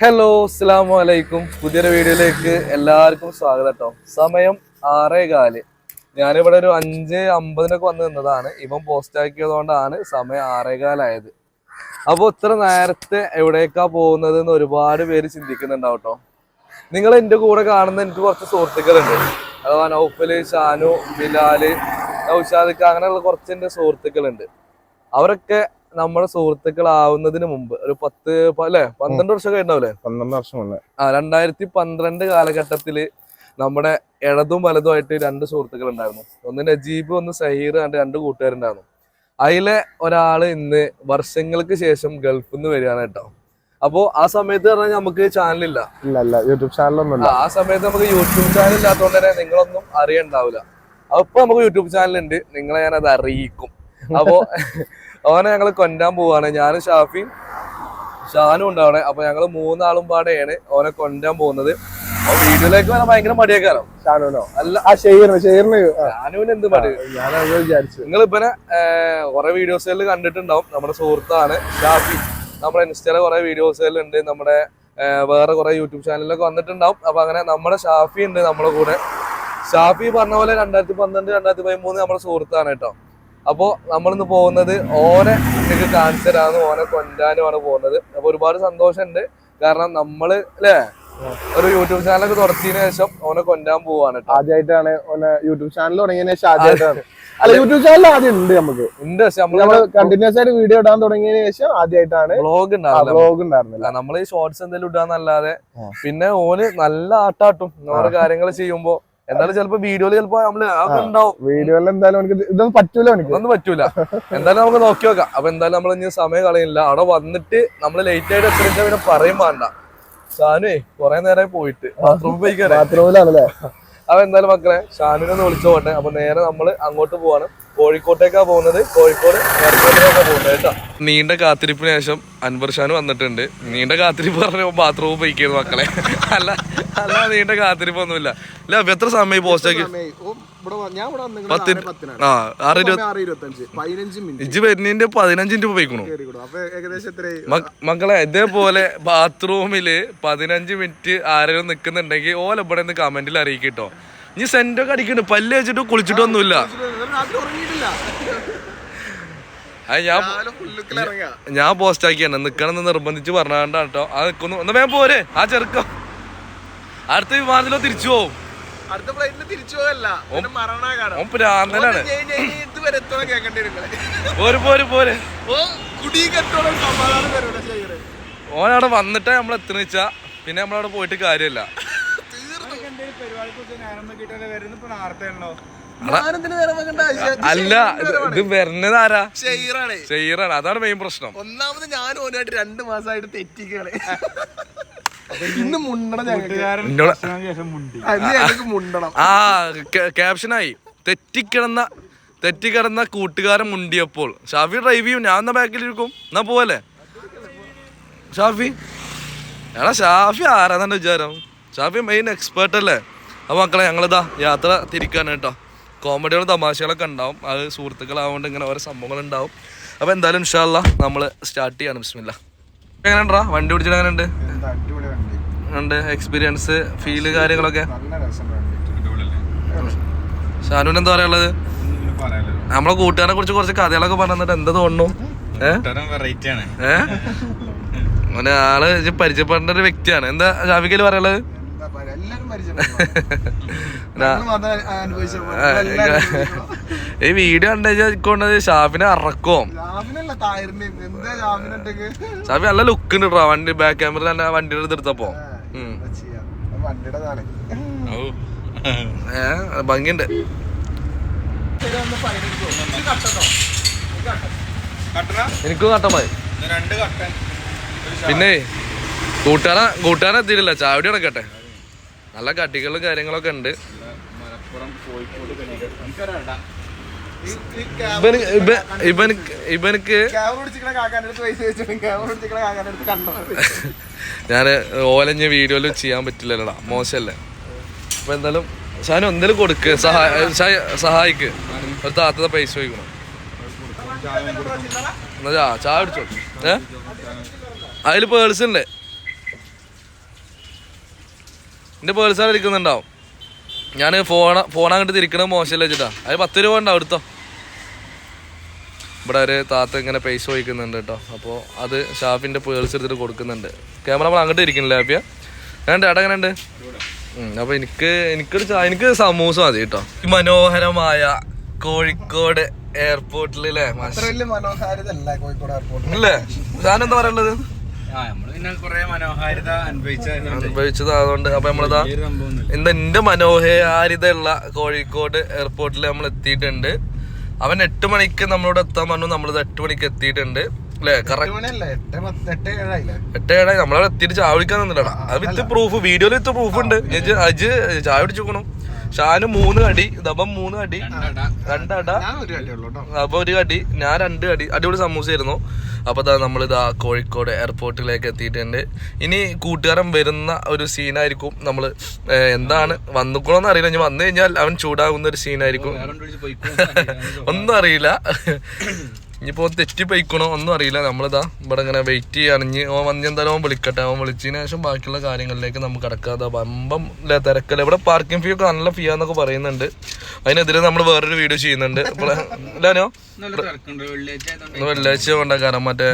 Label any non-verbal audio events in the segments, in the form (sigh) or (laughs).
Hello അസ്സാം വലൈക്കും പുതിയൊരു വീഡിയോയിലേക്ക് എല്ലാവർക്കും സ്വാഗതം കേട്ടോ സമയം ആറേ കാൽ ഞാനിവിടെ ഒരു അഞ്ച് അമ്പതിനൊക്കെ വന്ന് നിന്നതാണ്. ഇവൻ പോസ്റ്റ് ആക്കിയതുകൊണ്ടാണ് സമയം ആറേ കാലായത് അപ്പോൾ ഇത്ര നേരത്തെ എവിടേക്കാ പോകുന്നത് എന്ന് ഒരുപാട് പേര് ചിന്തിക്കുന്നുണ്ടാവും കേട്ടോ നിങ്ങൾ എന്റെ കൂടെ കാണുന്ന എനിക്ക് കുറച്ച് സുഹൃത്തുക്കളുണ്ട്. അഥവാ നൗഫൽ ഷാനു ബിലാൽ നൗഷാദിക്ക് അങ്ങനെയുള്ള കുറച്ച് എന്റെ സുഹൃത്തുക്കളുണ്ട്. അവരൊക്കെ നമ്മുടെ സുഹൃത്തുക്കളാവുന്നതിന് മുമ്പ് ഒരു പത്ത് അല്ലെ? പന്ത്രണ്ട് വർഷം കഴിഞ്ഞാവൂലേ പന്ത്രണ്ട് വർഷം മുന്നേ. ആ രണ്ടായിരത്തി പന്ത്രണ്ട് കാലഘട്ടത്തിൽ നമ്മുടെ ഇടതും വലതുമായിട്ട് രണ്ട് സുഹൃത്തുക്കൾ ഉണ്ടായിരുന്നു ഒന്ന് നജീബ് ഒന്ന് സഹീർ രണ്ട് രണ്ട് കൂട്ടുകാരുണ്ടായിരുന്നു. അതിലെ ഒരാൾ ഇന്ന് വർഷങ്ങൾക്ക് ശേഷം ഗൾഫിൽ നിന്ന് വരികയാണ് കേട്ടോ. അപ്പോ ആ സമയത്ത് പറഞ്ഞാൽ നമുക്ക് ചാനലില്ല. യൂട്യൂബ് ചാനലൊന്നും ഇല്ല ആ സമയത്ത് നമുക്ക് യൂട്യൂബ് ചാനൽ ഇല്ലാത്തതുകൊണ്ട് തന്നെ നിങ്ങളൊന്നും അറിയണ്ടാവില്ല. അപ്പൊ നമുക്ക് യൂട്യൂബ് ചാനൽ ഉണ്ട് നിങ്ങളെ ഞാൻ അത് അറിയിക്കും. അപ്പോ അവനെ ഞങ്ങൾ കൊണ്ടാൻ പോവാണ്. ഞാനും ഷാഫിയും ഷാനും ഉണ്ടാവണേ. അപ്പൊ ഞങ്ങൾ മൂന്നാളും പാടെയാണ് അവനെ കൊണ്ടാൻ പോകുന്നത്. വീഡിയോയിലേക്ക് വരാൻ ഭയങ്കര മടിയേക്കാരോ. ഷാനുനോ അല്ല ആ ഷെയറിന് ഷെയറിന് ഷാനുവിന് എന്ത് മടി? ഞാനത് വിചാരിച്ചു നിങ്ങൾ ഇപ്പനെ കുറെ വീഡിയോസുകളിൽ കണ്ടിട്ടുണ്ടാവും. നമ്മുടെ സുഹൃത്താണ് ഷാഫി. നമ്മുടെ ഇൻസ്റ്റയിലെ കുറെ വീഡിയോസുകളിൽ ഉണ്ട് നമ്മുടെ വേറെ കുറെ യൂട്യൂബ് ചാനലിലൊക്കെ വന്നിട്ടുണ്ടാവും. അപ്പൊ അങ്ങനെ നമ്മുടെ ഷാഫി ഉണ്ട് നമ്മുടെ കൂടെ. ഷാഫി പറഞ്ഞ പോലെ രണ്ടായിരത്തി പന്ത്രണ്ട് രണ്ടായിരത്തി പതിമൂന്ന് നമ്മുടെ സുഹൃത്താണ് കേട്ടോ. അപ്പോ നമ്മളിന്ന് പോകുന്നത് ഓനെ എനിക്ക് കാണിച്ചു തരാന്ന് ഓനെ കൊല്ലാനുമാണ് പോകുന്നത്. അപ്പൊ ഒരുപാട് സന്തോഷമുണ്ട്. കാരണം നമ്മൾ അല്ലേ ഒരു യൂട്യൂബ് ചാനലൊക്കെ തുടച്ചതിന് ശേഷം ഓനെ കൊണ്ടാൻ പോവാണ് ആദ്യമായിട്ടാണ് ഓനെ യൂട്യൂബ് ചാനൽ തുടങ്ങിയതിന് ശേഷം ആദ്യമായിട്ടാണ്. അല്ല യൂട്യൂബ് ചാനൽ ആദ്യം ഉണ്ട് നമുക്ക്. ഉണ്ട് പക്ഷെ നമ്മൾ നമ്മൾ കണ്ടിന്യൂസ് ആയിട്ട് വീഡിയോ ഇടാൻ തുടങ്ങിയതിന് ശേഷം ആദ്യമായിട്ടാണ് ബ്ലോഗ് ഉണ്ടാവില്ല വ്ലോഗ് ഉണ്ടായിരുന്നില്ല. നമ്മൾ ഈ ഷോർട്സ് എന്തെങ്കിലും ഇടാന്നല്ലാതെ പിന്നെ ഓന് നല്ല ആട്ടാട്ടും. ഓരോ കാര്യങ്ങൾ ചെയ്യുമ്പോ എന്തായാലും ചിലപ്പോ വീഡിയോയിൽ ചിലപ്പോ ഉണ്ടാവും. വീഡിയോയിൽ എന്തായാലും എനിക്ക് ഇതൊന്നും പറ്റൂല എനിക്ക് ഒന്നും പറ്റൂല. എന്തായാലും നമുക്ക് നോക്കി നോക്കാം. അപ്പൊ എന്തായാലും നമ്മൾ ഇനി സമയം കളയില്ല അവിടെ വന്നിട്ട് നമ്മൾ ലേറ്റ് ആയിട്ട് എത്തിച്ചാൽ പിന്നെ പറയും വേണ്ട. ഷാനുവേ കുറെ നേരമായി പോയിട്ട്. ബാത്റൂമിൽ പോയിക്കാരെ ബാത്റൂമിലാണല്ലേ അപ്പൊ എന്തായാലും മക്കളെ ഷാനുവിനെ ഒന്ന് വിളിച്ചു പോട്ടെ അപ്പൊ നേരെ നമ്മൾ അങ്ങോട്ട് പോവാണ്. കോഴിക്കോട്ടേക്കാ പോകുന്നത്. കോഴിക്കോട് എയർപോർട്ടിലേക്കാ പോകുന്നത് കേട്ടോ. നീണ്ട കാത്തിരിപ്പിന് ശേഷം അൻവർ ഷാൻ വന്നിട്ടുണ്ട്. നീണ്ട കാത്തിരിപ്പ് പറഞ്ഞ ബാത്റൂമിൽ പോയിക്കുന്നു മക്കളെ. അല്ല അല്ല നീണ്ട കാത്തിരിപ്പ് ഒന്നുമില്ല അല്ല അപ്പൊ എത്ര സമയം പോസ്റ്റ് ആക്കി? പത്ത് ആ ആറ് ഇജ്ജ് വരുന്നതിന്റെ പതിനഞ്ച് മിനിറ്റ് പോയിക്കണു മക്കളെ ഇതേപോലെ ബാത്റൂമിൽ പതിനഞ്ച് മിനിറ്റ് ആരെങ്കിലും നിക്കുന്നുണ്ടെങ്കിൽ ഓലെ ഇവിടെ നിന്ന് കമന്റിൽ അറിയിക്കട്ടോ ഇനി സെന്റൊക്കെ അടിക്കണ്ട്. പല്ല് വെച്ചിട്ട് കുളിച്ചിട്ടൊന്നുമില്ല. ഒന്നുമില്ല ഞാൻ ഞാൻ പോസ്റ്റ് ആക്കിയാണ്. നിക്കണം എന്ന് നിർബന്ധിച്ച് പറഞ്ഞാണ്ടാണ് കേട്ടോ ആ നിക്കുന്നു ഒന്ന് വേഗം പോരെ. ആ ചെറുക്കം അടുത്ത വിമാനത്തിലോ തിരിച്ചു പോവും. അടുത്ത ഫ്ലൈറ്റിൽ തിരിച്ചു പോകല്ല പോര് പോര് പോര്. ഓ കുടിക്ക് എത്തോളം സമാധാനം വരൂല ചെയ്യറ് ഓൻ അവിടെ വന്നിട്ടേ നമ്മൾ എത്ര വെച്ചാ. പിന്നെ നമ്മളവിടെ പോയിട്ട് കാര്യമില്ല. അല്ല ഇത് വരുന്നത് ആരാ? ഷെയറാണ്. ചെയ്യറാണ് അതാണ് മെയിൻ പ്രശ്നം. ഒന്നാമത് ഞാൻ ഓനായിട്ട് രണ്ട് മാസമായിട്ട് തെറ്റിക്കാണ്. ഇന്ന് മുണ്ടണം ഞങ്ങൾക്ക് മുണ്ടണം. ആ ക്യാപ്ഷനായി. തെറ്റിക്കിടന്ന തെറ്റിക്കിടന്ന കൂട്ടുകാരൻ മുണ്ടിയപ്പോൾ. ഷാഫി ഡ്രൈവ് ചെയ്യും. ഞാൻ എന്നാ ബാക്കിലിരിക്കും എന്നാ പോവല്ലേ? ഷാഫി? എടാ ഷാഫി ആരാന്നാണ് വിചാരം? ഷാഫി മെയിൻ എക്സ്പേർട്ട് അല്ലേ? അപ്പൊ മക്കളെ ഞങ്ങളിതാ യാത്ര തിരിക്കാണ് കേട്ടോ. കോമഡികളും തമാശകളൊക്കെ ഉണ്ടാവും. അത് സുഹൃത്തുക്കളാവുകൊണ്ട് ഇങ്ങനെ ഓരോ സംഭവങ്ങൾ അപ്പോൾ അപ്പൊ എന്തായാലും ഇൻഷാല്ല നമ്മൾ സ്റ്റാർട്ട് ചെയ്യാണ്. ബിസ്മില്ല. എങ്ങനെയുണ്ടാ? വണ്ടി ഓടിച്ചിട്ട് എങ്ങനെയുണ്ട്? ഉണ്ട്. എക്സ്പീരിയൻസ് ഫീൽ കാര്യങ്ങളൊക്കെ? ഷാനുവിന് എന്താ പറയാനുള്ളത്? നമ്മളെ കൂട്ടുകാരെ കുറിച്ച് കുറച്ച് കഥകളൊക്കെ പറഞ്ഞിട്ട് എന്താ തോന്നുന്നു? ഏഹ് ആൾ പരിചയപ്പെടേണ്ട ഒരു വ്യക്തിയാണ്. എന്താ ഷാഫിക്കൽ പറയാനുള്ളത്? (laughs) ഈ വീഡിയോ കണ്ടുകൊണ്ടത് ഷാഫിനെ ലാഭിനുണ്ടെങ്കിൽ ഷാഫി നല്ല ലുക്ക് ഉണ്ട് കേട്ടോ വണ്ടി ബാക്ക് ക്യാമറ തന്നെ വണ്ടിയുടെ എടുത്തെടുത്തപ്പോ ഭംഗിയുണ്ട്. എനിക്കും കട്ടൻ മതി. പിന്നെ കൂട്ടുകാരൻ കൂട്ടുകാരൻ എത്തിയിട്ടില്ല. ചാവടി നടക്കട്ടെ. നല്ല കടികളും കാര്യങ്ങളൊക്കെ ഉണ്ട്. ഇവനക്ക് ഞാൻ ഓലഞ്ഞ വീഡിയോയിൽ ചെയ്യാൻ പറ്റില്ലല്ലോടാ. മോശല്ലേ. അപ്പൊ എന്തായാലും ഷാനു എന്തേലും കൊടുക്ക്. സഹായിക്ക്. ഒരു താത്തത പൈസ ചോദിക്കണം. എന്നാ ചായ അടിച്ചോ ഏ? അതിൽ പേഴ്സ് ഉണ്ട് എന്റെ പേഴ്സാണ് ഇരിക്കുന്നുണ്ടാവും. ഞാൻ ഫോൺ ഫോൺ അങ്ങോട്ട് തിരിക്കണത് മോശമല്ല വെച്ചിട്ടാ അത് പത്ത് രൂപ ഉണ്ടാവും എടുത്തോ. ഇവിടെ ഒരു താത്ത ഇങ്ങനെ പൈസ ചോദിക്കുന്നുണ്ട് കേട്ടോ. അപ്പോൾ അത് ഷാഫിന്റെ പേഴ്സ് എടുത്തിട്ട് കൊടുക്കുന്നുണ്ട്. ക്യാമറ നമ്മൾ അങ്ങോട്ട് ഇരിക്കുന്നില്ല ഹാപ്പിയ വേണ്ട ഏട്ടാ എങ്ങനെ ഉണ്ട് അപ്പോൾ എനിക്ക് എനിക്കൊരു എനിക്ക് സമൂസ മതി കേട്ടോ. മനോഹരമായ കോഴിക്കോട് വലിയ മനോഹാരിതല്ല കോഴിക്കോട് എയർപോർട്ടിൽ അല്ലേ ഞാനെന്താ പറയുള്ളത് അനുഭവിച്ചത് അതുകൊണ്ട് അപ്പൊ നമ്മളിതാ എന്താ എന്റെ മനോഹാരിതയുള്ള കോഴിക്കോട് എയർപോർട്ടിൽ നമ്മൾ എത്തിയിട്ടുണ്ട്. അവൻ എട്ട് മണിക്ക് നമ്മളോട് എത്താൻ പറഞ്ഞു. നമ്മളിത് എട്ട് മണിക്ക് എത്തിയിട്ടുണ്ട്. എട്ട് ഏഴായി. നമ്മളവിടെ എത്തിയിട്ട് ചായ കുടിക്കാൻ അത് വിത്ത് പ്രൂഫ് വീഡിയോയിൽ വിത്ത് പ്രൂഫ് ഉണ്ട്. അജ് ചായ കുടിച്ചു ഷാന് മൂന്ന് കടി ദബം മൂന്ന് കടി രണ്ടട. അപ്പൊ ഒരു കടി ഞാൻ രണ്ട് കടി അടിപൊളി സമൂസയായിരുന്നു. അപ്പൊ ഇതാ നമ്മളിതാ കോഴിക്കോട് എയർപോർട്ടിലേക്ക് എത്തിയിട്ടുണ്ട്. ഇനി കൂട്ടുകാരൻ വരുന്ന ഒരു സീനായിരിക്കും നമ്മൾ എന്താണ് വന്നുക്കണോന്ന് അറിയില്ല. ഇനി വന്നു കഴിഞ്ഞാൽ അവൻ ചൂടാകുന്ന ഒരു സീനായിരിക്കും. ഒന്നും അറിയില്ല. ഇനിയിപ്പോ തെറ്റി പോയിക്കണോ? ഒന്നും അറിയില്ല. നമ്മളിതാ ഇവിടെ ഇങ്ങനെ വെയിറ്റ് ചെയ്യാണ് ഓ ഓൻ വന്ന് എന്തായാലും ഓൻ വിളിക്കട്ടെ. ഓൻ വിളിച്ചതിന് ശേഷം ബാക്കിയുള്ള കാര്യങ്ങളിലേക്ക് നമുക്ക് കിടക്കാതെ വമ്പം ഇല്ല തിരക്കല്ല. ഇവിടെ പാർക്കിംഗ് ഫീ ഒക്കെ നല്ല ഫീ ആന്നൊക്കെ പറയുന്നുണ്ട്. അതിനെതിരെ നമ്മൾ വേറൊരു വീഡിയോ ചെയ്യുന്നുണ്ട്. ഇപ്പോൾ ഇല്ലാനോ. വെള്ളിയാഴ്ച കൊണ്ടാക്കാരം മറ്റേ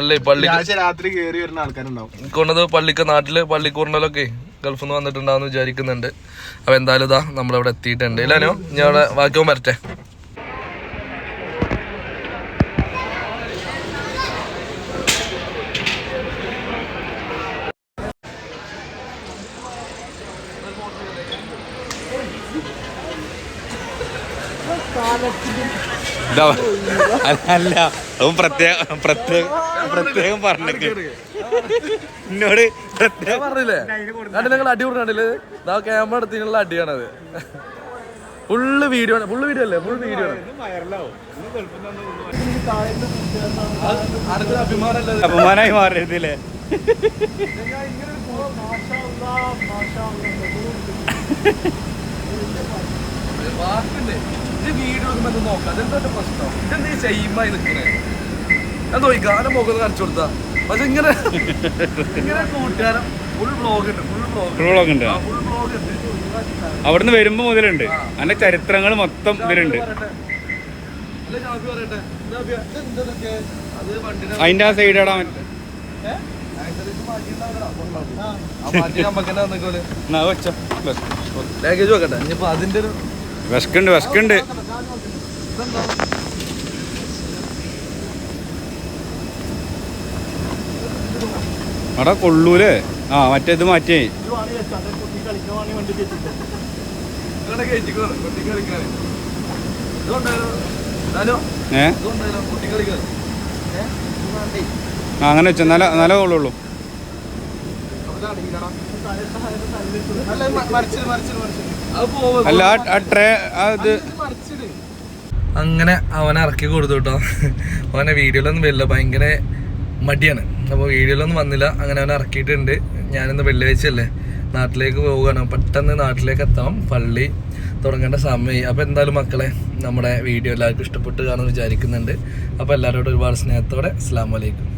അല്ലേ പള്ളി രാത്രി കയറി വരുന്ന ആൾക്കാരുണ്ടാവും. കൊണ്ടത് പള്ളിക്ക് നാട്ടിൽ പള്ളിക്കൂറിനൊക്കെ ഗൾഫിൽ നിന്ന് വന്നിട്ടുണ്ടാവുന്ന വിചാരിക്കുന്നുണ്ട്. അപ്പൊ എന്തായാലും ഇതാ നമ്മളിവിടെ എത്തിയിട്ടുണ്ട്. ഇല്ലാനോ ഞാൻ അവിടെ വാക്യവും വരട്ടെ. അല്ല അവൻ പ്രത്യേകം പ്രത്യേകം പ്രത്യേകം പറഞ്ഞേക്ക് എന്നോട് പ്രത്യേകം പറഞ്ഞില്ലേ? കണ്ടില്ല നിങ്ങൾ അടി പറഞ്ഞില്ലേ ഇതാ ക്യാമറ എടുത്തിട്ടുള്ള അടിയാണത്. ഫുള്ള് വീഡിയോ ആണ്. ഫുള്ള് വീഡിയോ അല്ലേ? ഫുൾ വീഡിയോ ആണ്. അഭിമാനല്ലേ അപമാനമായി മാറിയതില്ലേ വാക്കില്ലേ ഇത് വീഡിയോ എടുക്കുമ്പോ നോക്കാം. അതെന്താ പ്രശ്നം? ഇതെന്താ ഈ സെയിമായി നിൽക്കണേ ഞാൻ നോക്കാം അവന്റെ മുഖം കാണിച്ചു കൊടുത്താ? പക്ഷെ ഇങ്ങനെ ഇങ്ങനെ കൂട്ടുകാരൻ ഫുൾ ബ്ലോഗ് ഉണ്ട് ഫുൾ ബ്ലോഗ് ട്രോളൊക്കെ ഉണ്ട്. ഫുൾ ബ്ലോഗ് ഉണ്ട്. അവിടുന്ന് വരുമ്പോ മുതലുണ്ട്. അതിന്റെ ചരിത്രങ്ങൾ മൊത്തം ഇതിലുണ്ട്. അതിന്റെ ആ സൈഡ് ഇനിയിപ്പോ അതിന്റെ ഒരു വിശക്കുണ്ട് വിശക്കുണ്ട് അവിടെ കൊള്ളൂലേ ആ മറ്റേത്? ഞാനോ? ഏ അങ്ങനെ വെച്ചോ നല്ല നല്ല കൊള്ളുള്ളൂ മറിച്ചു മറിച്ചു മറിച്ചു. അല്ല ആ- ട്രേ ആ അങ്ങനെ അവനെ ഇറക്കി കൊടുത്തു കേട്ടോ. അവനെ വീഡിയോയിലൊന്നും വരില്ല. ഭയങ്കര മടിയാണ്. അപ്പോൾ വീഡിയോയിലൊന്നും വന്നില്ല. അങ്ങനെ അവനെ ഇറക്കിയിട്ടുണ്ട്. ഞാനിന്ന് വെള്ളിയാഴ്ചയല്ലേ നാട്ടിലേക്ക് പോവുകയാണ്. പെട്ടെന്ന് നാട്ടിലേക്ക് എത്താം. പള്ളി തുടങ്ങേണ്ട സമയമായി. അപ്പോൾ എന്തായാലും മക്കളെ നമ്മുടെ വീഡിയോ എല്ലാവർക്കും ഇഷ്ടപ്പെട്ട് കാണുമെന്ന് വിചാരിക്കുന്നുണ്ട്. അപ്പോൾ എല്ലാവരോടും ഒരുപാട് സ്നേഹത്തോടെ അസ്സാം വലൈക്കും